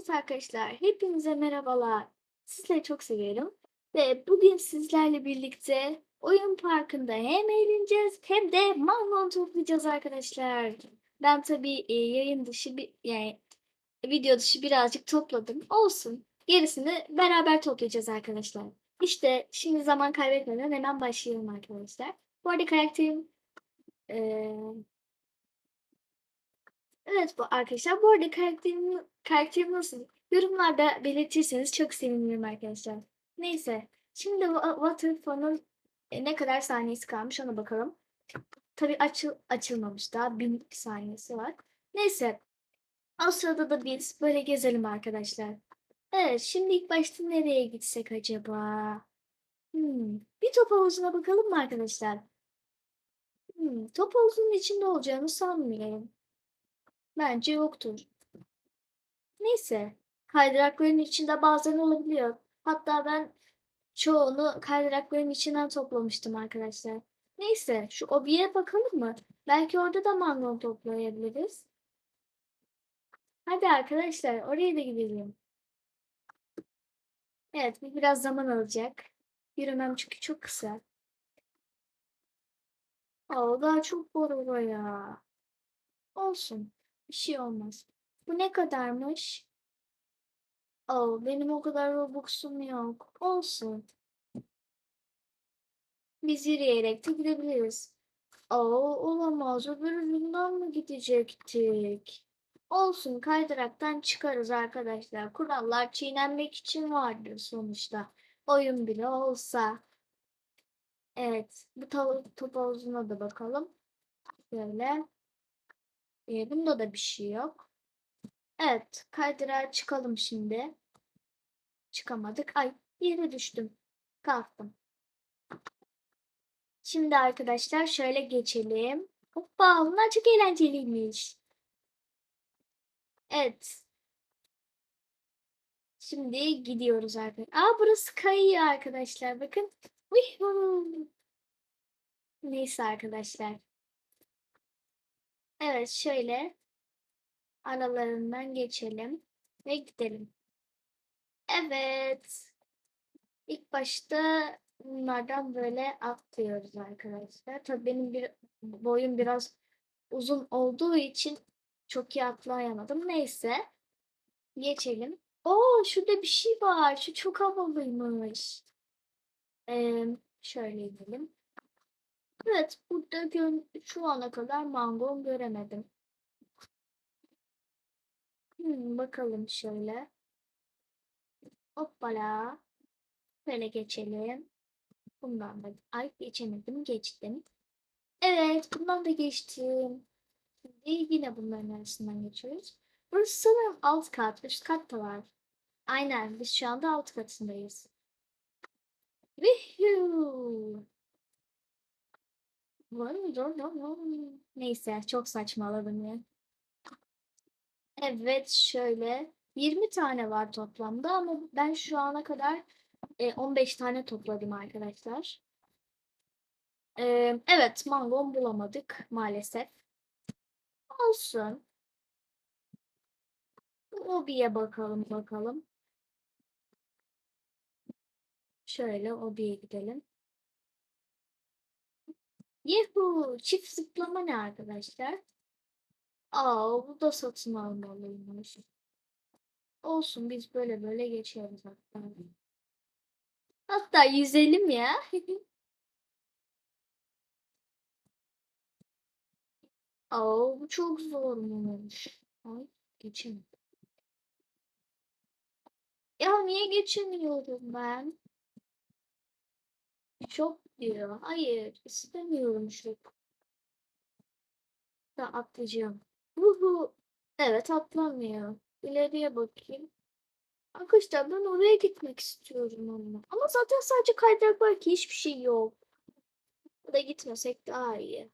Evet arkadaşlar, hepinize merhabalar. Sizleri çok seviyorum. Ve bugün sizlerle birlikte oyun parkında hem eğleneceğiz hem de mangon toplayacağız arkadaşlar. Ben tabii e, yayın dışı bir yani video dışı birazcık topladım. Olsun. Gerisini beraber toplayacağız arkadaşlar. İşte şimdi zaman kaybetmeden hemen başlayalım arkadaşlar. Bu arada karakterim eee Evet bu arkadaşlar. Bu arada karakterim, karakterim nasıl? Yorumlarda belirtirseniz çok sevinirim arkadaşlar. Neyse. Şimdi Wa- Waterfall'un e, ne kadar saniyesi kalmış ona bakalım. Tabii açıl, açılmamış daha. Bin saniyesi var. Neyse. O sırada da biz böyle gezelim arkadaşlar. Evet şimdi ilk başta nereye gitsek acaba? Hmm, bir top havuzuna bakalım mı arkadaşlar? Hmm, top havuzunun içinde olacağını sanmıyorum. Bence yoktur. Neyse. Kaydırakların içinde bazen olabiliyor. Hatta ben çoğunu kaydırakların içinden toplamıştım arkadaşlar. Neyse şu obiye bakalım mı? Belki orada da mango toplayabiliriz. Hadi arkadaşlar oraya da gidelim. Evet biraz zaman alacak. Yürümem çünkü çok kısa. Aa, daha çok var oraya. Olsun. Bir şey olmaz. Bu ne kadarmış? Oo, benim o kadar Robux'um yok. Olsun. Biz yürüyerek de gidebiliriz. Oo, olamaz. Öbür ucundan mı gidecektik? Olsun, kaydıraktan çıkarız arkadaşlar. Kurallar çiğnenmek için vardır sonuçta. Oyun bile olsa. Evet, bu tavuk top havuzuna da bakalım. Böyle. Ee, bunda da bir şey yok. Evet, kaydırağa çıkalım şimdi. Çıkamadık. Ay, yere düştüm. Kalktım. Şimdi arkadaşlar şöyle geçelim. Hoppa, bunlar çok eğlenceliymiş. Evet. Şimdi gidiyoruz arkadaşlar. Aa, burası kayıyor arkadaşlar. Bakın. Neyse arkadaşlar. Evet, şöyle aralarından geçelim ve gidelim. Evet. İlk başta bunlardan böyle atlıyoruz arkadaşlar. Tabii benim bir boyum biraz uzun olduğu için çok iyi atlayamadım. Neyse. Geçelim. Oo şurada bir şey var. Şu çok havalıymış. Ee, şöyle gidelim. Evet, burada gö- şu ana kadar mango göremedim. Hmm, bakalım şöyle. Hoppala. Böyle geçelim. Bundan da ay geçemedim, geçtim. Evet, bundan da geçtim. Şimdi yine bunların arasından geçiyoruz. Burası sanırım alt kat, üst kat da var. Aynen, biz şu anda alt katındayız. Woohoo! Neyse çok saçmaladım ya. Evet şöyle 20 tane var toplamda ama ben şu ana kadar e, 15 tane topladım arkadaşlar. E, evet mangon bulamadık maalesef. Olsun. Obiye bakalım bakalım. Şöyle obiye gidelim. Yuhu! Çift zıplama ne arkadaşlar? Aa, bu da satın almalıymış. Olsun biz böyle böyle geçeriz hatta. Hatta yüzelim ya. Aa, bu çok zormuş. Ay, geçemedim. Ya niye geçemiyorum ben? Çok diyor. Hayır, istemiyorum çok. Da atlayacağım. Uhu. Evet atlamıyor. İleriye bakayım. Arkadaşlar ben oraya gitmek istiyorum ama. Ama zaten sadece kaydırak var ki hiçbir şey yok. Da gitmesek daha iyi.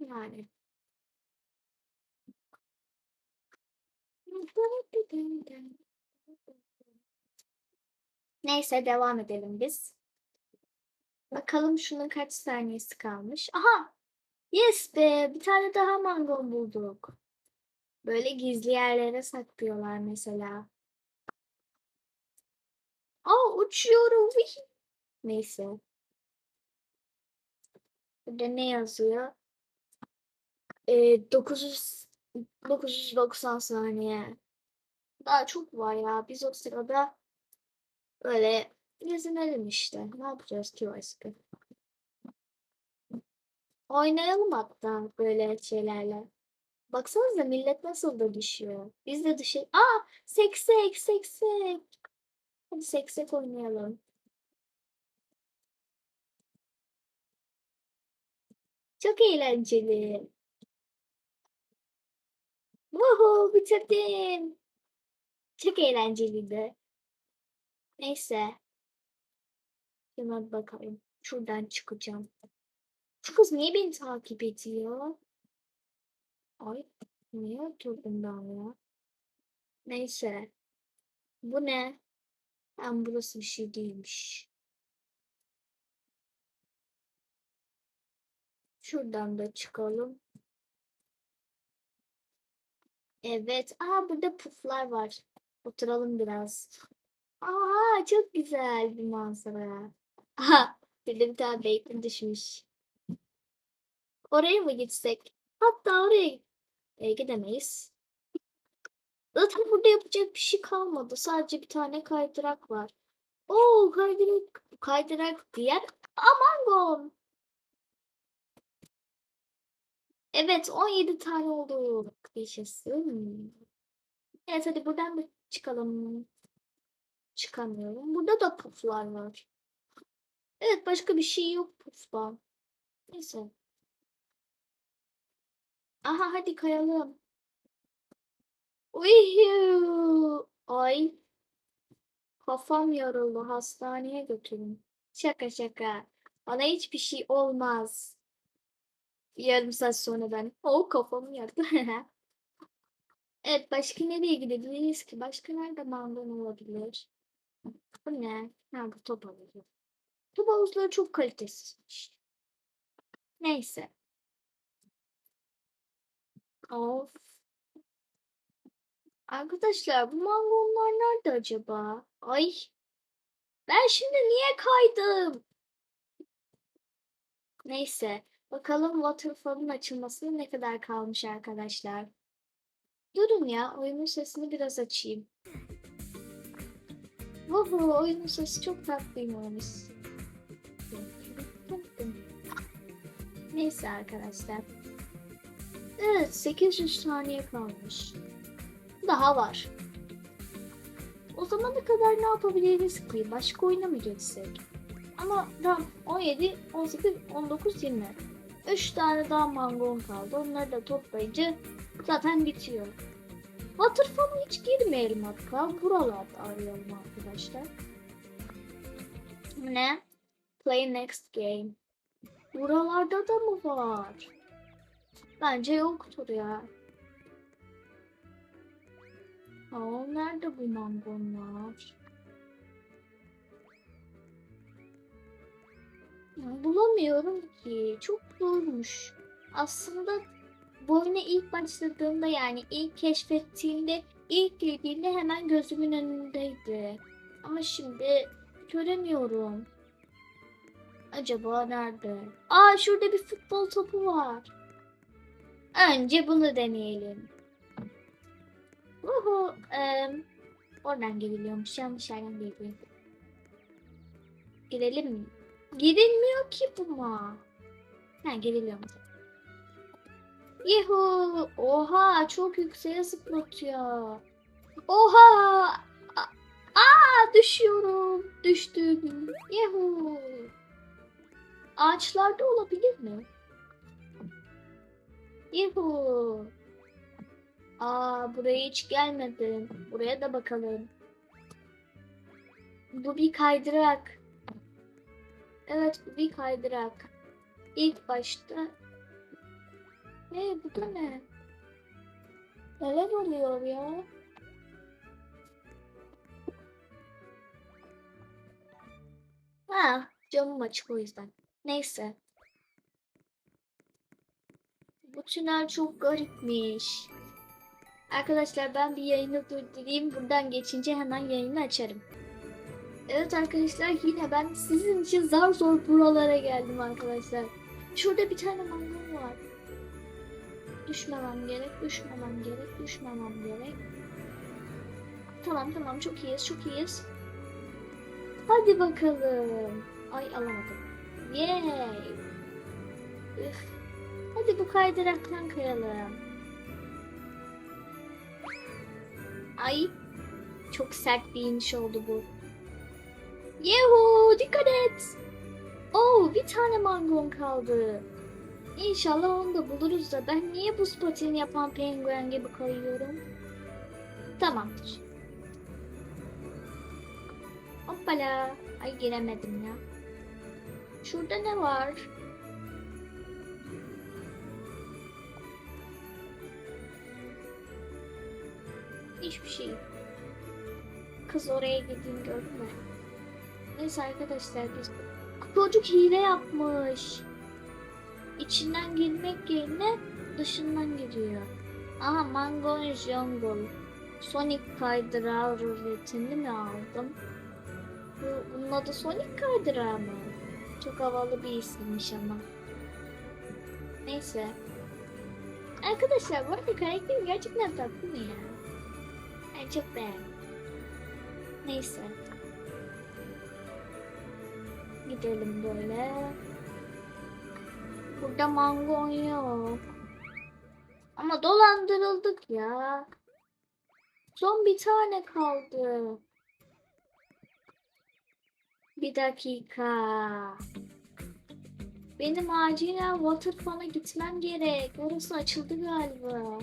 Yani. Neyse devam edelim biz. Bakalım şunun kaç saniyesi kalmış. Aha! Yes be! Bir tane daha mango bulduk. Böyle gizli yerlere saklıyorlar mesela. Aa uçuyorum. Neyse. Burada ne yazıyor? Ee, 900 990 saniye. Daha çok var ya. Biz o sırada öyle gezinelim işte. Ne yapacağız ki başka? Oynayalım hatta böyle şeylerle. Baksanıza millet nasıl da düşüyor. Biz de düşelim. Aa seksek seksek. Hadi seksek oynayalım. Çok eğlenceli. Vuhu bitirdim. Çok eğlenceliydi. Neyse. Hemen bakalım. Şuradan çıkacağım. Şu kız niye beni takip ediyor? Ay niye oturdum ben ya? Neyse. Bu ne? Hem burası bir şey değilmiş. Şuradan da çıkalım. Evet. Aa burada puflar var. Oturalım biraz. Aa çok güzel bir manzara. Aha bir de bir tane düşmüş. Oraya mı gitsek? Hatta oraya e, gidemeyiz. Zaten burada yapacak bir şey kalmadı. Sadece bir tane kaydırak var. Oo kaydırak kaydırak diğer Amangon. Evet 17 tane oldu. Yaşasın. Evet hadi buradan da çıkalım. Çıkamıyorum. Burada da puflar var. Evet başka bir şey yok puftan. Neyse. Aha hadi kayalım. Uyuuu. Ay. Kafam yarıldı. Hastaneye götürün. Şaka şaka. Bana hiçbir şey olmaz. Yarım saat sonra ben. O kafam yardı. evet başka nereye gidebiliriz ki? Başka nerede mangon olabilir? Bu ne? Ha bu top havuzu. Top havuzları çok kalitesizmiş. Neyse. Of. Arkadaşlar bu mangonlar nerede acaba? Ay. Ben şimdi niye kaydım? Neyse. Bakalım Waterfall'un açılmasına ne kadar kalmış arkadaşlar. Durun ya. Oyunun sesini biraz açayım. Vuhu oyunun sesi çok tatlıymış. Neyse arkadaşlar. Evet 800 saniye kalmış. Daha var. O zamana kadar ne yapabiliriz ki? Başka oyuna mı geçsek? Ama tam 17, 18, 19, 20. 3 tane daha mangon kaldı. Onları da toplayınca zaten bitiyor. Waterfall'a hiç girmeyelim hatta. Buralarda arayalım arkadaşlar. Ne? Play next game. Buralarda da mı var? Bence yoktur ya. Aa, nerede bu mangonlar? Bulamıyorum ki. Çok zormuş. Aslında bu oyuna ilk başladığımda yani ilk keşfettiğimde ilk girdiğimde hemen gözümün önündeydi. Ama şimdi göremiyorum. Acaba nerede? Aa şurada bir futbol topu var. Önce bunu deneyelim. Uhu, em, oradan giriliyormuş. Yanlış yerden giriliyor. Girelim mi? Girilmiyor ki buna. Ha giriliyormuş. Yuhu! Oha çok yükseğe zıplatıyor. Oha! Aa düşüyorum. Düştüm. Yuhu! Ağaçlarda olabilir mi? Yuhu! Aa buraya hiç gelmedim. Buraya da bakalım. Bu bir kaydırak. Evet bu bir kaydırak. İlk başta Hey bu da ne? Neler oluyor ya? Ha, camım açık o yüzden. Neyse. Bu tünel çok garipmiş. Arkadaşlar ben bir yayını durdurayım. Buradan geçince hemen yayını açarım. Evet arkadaşlar yine ben sizin için zar zor buralara geldim arkadaşlar. Şurada bir tane mangal var. Düşmemem gerek, düşmemem gerek, düşmemem gerek. Tamam tamam çok iyiyiz, çok iyiyiz. Hadi bakalım. Ay alamadım. Yay. Üf. Hadi bu kaydıraktan kayalım. Ay. Çok sert bir iniş oldu bu. Yehu dikkat et. Oo bir tane mangon kaldı. İnşallah onu da buluruz da ben niye buz pateni yapan penguen gibi kayıyorum? Tamamdır. Hoppala. Ay giremedim ya. Şurada ne var? Hiçbir şey. Kız oraya gittiğini gördün mü? Neyse arkadaşlar biz... Çocuk hile yapmış. İçinden girmek yerine dışından giriyor. Aha Mangon Jungle. Sonic kaydırağı ruletini mi aldım? Bu, bunun adı Sonic kaydırağı mı? Çok havalı bir isimmiş ama. Neyse. Arkadaşlar bu arada karakterim gerçekten tatlı mı ya? Ben çok beğendim. Neyse. Gidelim böyle. Burada mangon yok. Ama dolandırıldık ya. Son bir tane kaldı. Bir dakika. Benim acilen Waterfun'a gitmem gerek. Orası açıldı galiba.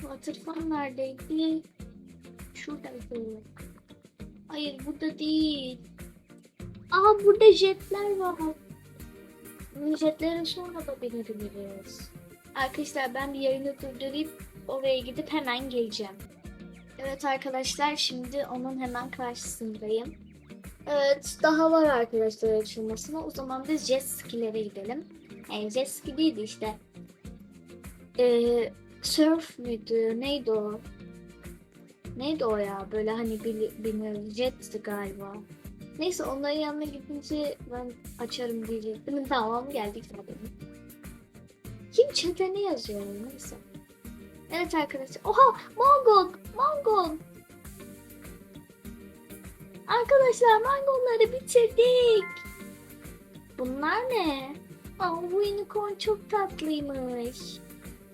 Waterfun neredeydi? Şuradaydı. Hayır burada değil. Aa burada jetler var. Jetlere sonra da binebiliriz. Arkadaşlar ben bir yayını durdurayım. Oraya gidip hemen geleceğim. Evet arkadaşlar şimdi onun hemen karşısındayım. Evet daha var arkadaşlar açılmasına. O zaman biz jet ski'lere gidelim. Yani jet ski değildi işte. Ee, surf müydü? Neydi o? Neydi o ya? Böyle hani bil- bilmiyorum. Jetti galiba. Neyse onların yanına gidince ben açarım diyecektim. Tamam geldik zaten. Kim çete ne yazıyor neyse. Evet arkadaşlar. Oha Mongon! Mongon! Arkadaşlar mangonları bitirdik. Bunlar ne? Aa, bu unicorn çok tatlıymış.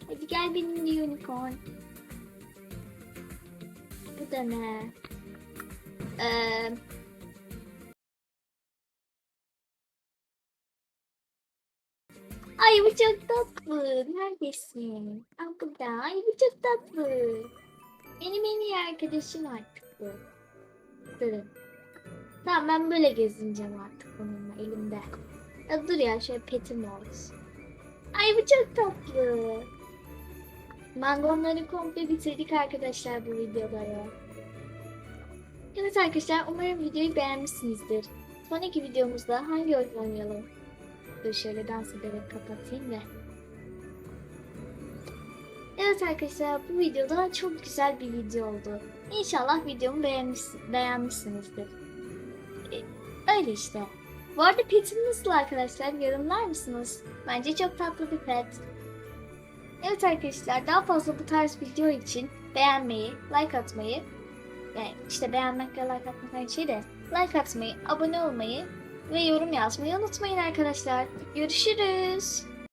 Hadi gel benimle unicorn. Bu da ne? Ee, Ay bu çok tatlı. Neredesin? Burada. Ay bu çok tatlı. Benim en iyi arkadaşım artık bu. Durun. Tamam ben böyle gezineceğim artık bununla elimde. Ya dur ya şöyle petim olsun. Ay bu çok tatlı. Mangonları komple bitirdik arkadaşlar bu videoları. Evet arkadaşlar umarım videoyu beğenmişsinizdir. Sonraki videomuzda hangi oyun oynayalım? Şöyle dans ederek kapatayım da. Evet arkadaşlar bu videoda çok güzel bir video oldu. İnşallah videomu beğenmiş, beğenmişsinizdir. E, öyle işte. Bu arada petim nasıl arkadaşlar? Yorumlar mısınız? Bence çok tatlı bir pet. Evet arkadaşlar daha fazla bu tarz video için beğenmeyi, like atmayı yani işte beğenmekle like atmak aynı şey de like atmayı, abone olmayı ve yorum yazmayı unutmayın arkadaşlar. Görüşürüz.